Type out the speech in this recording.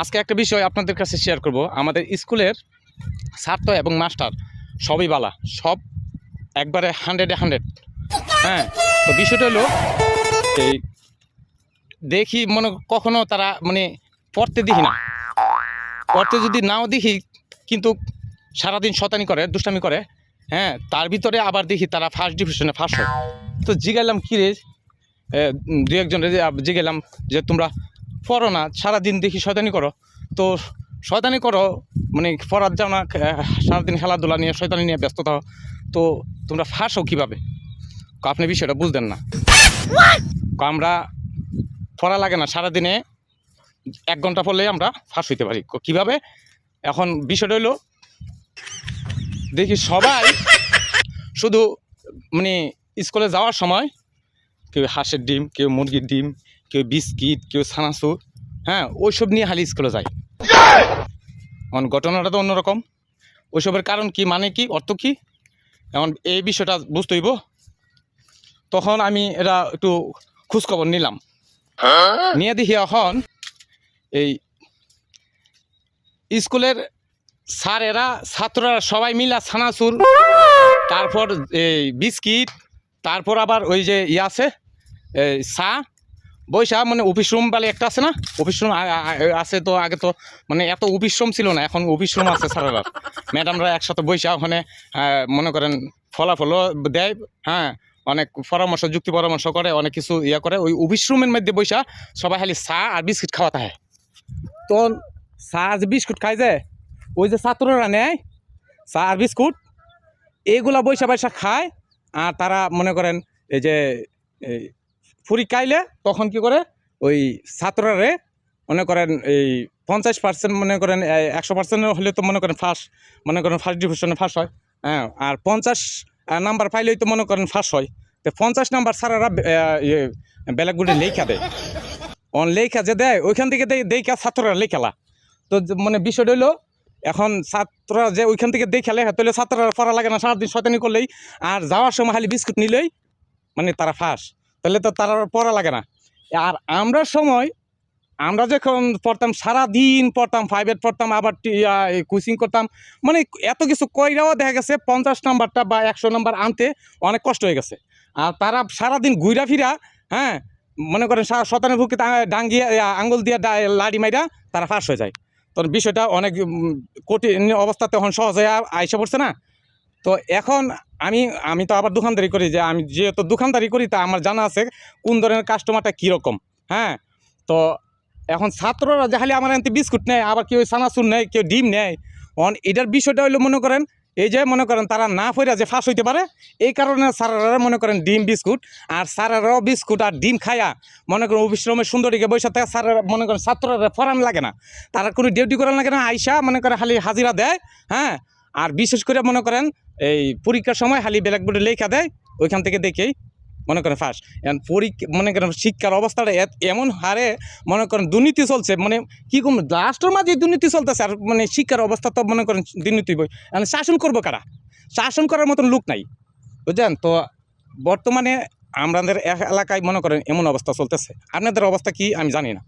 আজকে একটা বিষয় আপনাদের কাছে শেয়ার করব। আমাদের স্কুলের ছাত্র এবং মাস্টার সবই বালা, সব একবারে হান্ড্রেডে হান্ড্রেড হ্যাঁ তো বিষয়টা হলো এই দেখি মনে কখনো তারা মানে পড়তে দেখি না। পড়তে যদি নাও দেখি, কিন্তু সারাদিন শতানি করে, দুষ্টামি করে হ্যাঁ তার ভিতরে আবার দেখি তারা ফার্স্ট ডিভিশনে ফার্স্ট হয়। তো জিগাইলাম কী রে? দু একজনের জিগেলাম যে তোমরা পড়ো না, সারাদিন দেখি শয়তানি করো। তো শয়তানি করো মানে পড়ার যাও না সারাদিন খেলাধুলা নিয়ে, শয়তানি নিয়ে ব্যস্ত থাকো তো তোমরা ফাঁসো কীভাবে? আপনি বিষয়টা বুঝতেন না। আমরা পড়া লাগে না, সারাদিনে এক ঘণ্টা পড়লেই আমরা ফাঁস হইতে পারি। কীভাবে? এখন বিষয়টা হলো দেখি সবাই শুধু মানে স্কুলে যাওয়ার সময় কেউ হাঁসের ডিম, কেউ মুরগির ডিম কেউ বিস্কিট, কেউ ছানাচুর হ্যাঁ ওইসব নিয়ে হালি স্কুলে যায়। এখন ঘটনাটা তো অন্যরকম। ওইসবের কারণ কি মানে কি, অর্থ কি? এখন এই বিষয়টা বুঝতে হইব। তখন আমি এরা একটু খোঁজখবর নিলাম। নিয়ে দেখি এখন এই স্কুলের স্যারেরা, ছাত্ররা সবাই মিলা ছানাচুর, তারপর এই বিস্কিট, তারপর আবার ওই যে ইয়ে আছে, এই চা বৈশা মানে অফিস রুম বলে একটা আছে না? অফিস রুম আছে তো আগে তো মানে এত অফিস রুম ছিল না, এখন অফিস রুম আছে স্যারেরা ম্যাডামরা একসাথে বৈশা ওখানে মনে করেন ফলাফলও দেয় হ্যাঁ অনেক পরামর্শ, যুক্তি পরামর্শ করে, অনেক কিছু ইয়ে করে। ওই অফিস রুমের মধ্যে বৈশা সবাই খালি চা আর বিস্কিট খাওয়াতে হয়। তো চা যে বিস্কুট খাই যে, ওই যে ছাত্ররা নেয়, চা আর বিস্কুট এইগুলা বৈশা বৈশা খায়, আর তারা মনে করেন এই যে পরীক্ষা আইলে তখন কি করে ওই ছাত্ররে মনে করেন এই পঞ্চাশ পার্সেন্ট মনে করেন একশো পার্সেন্ট হলে তো মনে করেন ফার্স্ট মনে করেন ফার্স্ট ডিভিশনে ফার্স্ট হয় হ্যাঁ আর পঞ্চাশ নাম্বার পাইলেই তো মনে করেন ফার্স্ট হয়। তো পঞ্চাশ নাম্বার স্যারেরা বেলাগুলি লেখা দেয়। অন লেখা যে দেয়, ওইখান থেকে দেয় দেখা ছাত্ররা লেখালা তো মানে বিষয়টা হলো এখন ছাত্ররা যে ওইখান থেকে দেখে লেখা, তাহলে ছাত্ররা পড়া লাগে না, সারাদিন শয়তানি করলেই, আর যাওয়ার সময় খালি বিস্কুট নিলেই মানে তারা ফাঁস। তাহলে তো তার আর পড়া লাগে না। আর আমরা সময়, আমরা যখন পড়তাম, সারাদিন পড়তাম ফাইভের পড়তাম, আবার কোচিং করতাম মানে এত কিছু কইরাও দেখা গেছে পঞ্চাশ নাম্বারটা বা একশো নাম্বার আনতে অনেক কষ্ট হয়ে গেছে। আর তারা সারাদিন ঘুরা ফিরা হ্যাঁ মনে করেন শতানের বুকে ডাঙ্গিয়ে আঙ্গুল দিয়ে লাড়ি মাইরা তারা ফাঁস হয়ে যায়। তখন বিষয়টা অনেক কঠিন অবস্থা তখন সহজ আইসা পড়ছে না। তো এখন আমি আমি তো আবার দোকানদারি করি যে আমি যেহেতু দোকানদারি করি, তা আমার জানা আছে কোন ধরনের কাস্টমারটা কীরকম হ্যাঁ? তো এখন ছাত্ররা যে খালি আমার এনতে বিস্কুট নেয়, আবার কেউ সানাসুর নেয়, কেউ ডিম নেয়, অন এটার বিষয়টা হইল মনে করেন, এই যে মনে করেন তারা না ফইরা যে ফাঁস হইতে পারে, এই কারণে স্যারেরা মনে করেন ডিম, বিস্কুট, আর স্যারেরাও বিস্কুট আর ডিম খায়া মনে করেন অফিস রুমে সুন্দরীকে বসে থাকে স্যারেরা মনে করেন ছাত্ররা ফরান লাগে না। তারা কোনো ডিউটি করান লাগে না, আইসা মনে করেন খালি হাজিরা দেয় হ্যাঁ? আর বিশেষ করে মনে করেন এই পরীক্ষার সময় খালি ব্ল্যাকবোর্ডে লেখা দেয়, ওইখান থেকে দেখেই মনে করেন ফার্স্ট এখন পরীক্ষা মনে করেন শিক্ষার অবস্থাটা এমন হারে মনে করেন দুর্নীতি চলছে মানে কি কম রাষ্ট্রের মাঝে দুর্নীতি চলতেছে আর মানে শিক্ষার অবস্থা তো মনে করেন দুর্নীতি বই মানে শাসন করব কারা? শাসন করার মতন লোক নাই, বুঝলেন? তো বর্তমানে আমাদের এলাকায় মনে করেন এমন অবস্থা চলতেছে। আপনাদের অবস্থা কি? আমি জানি না।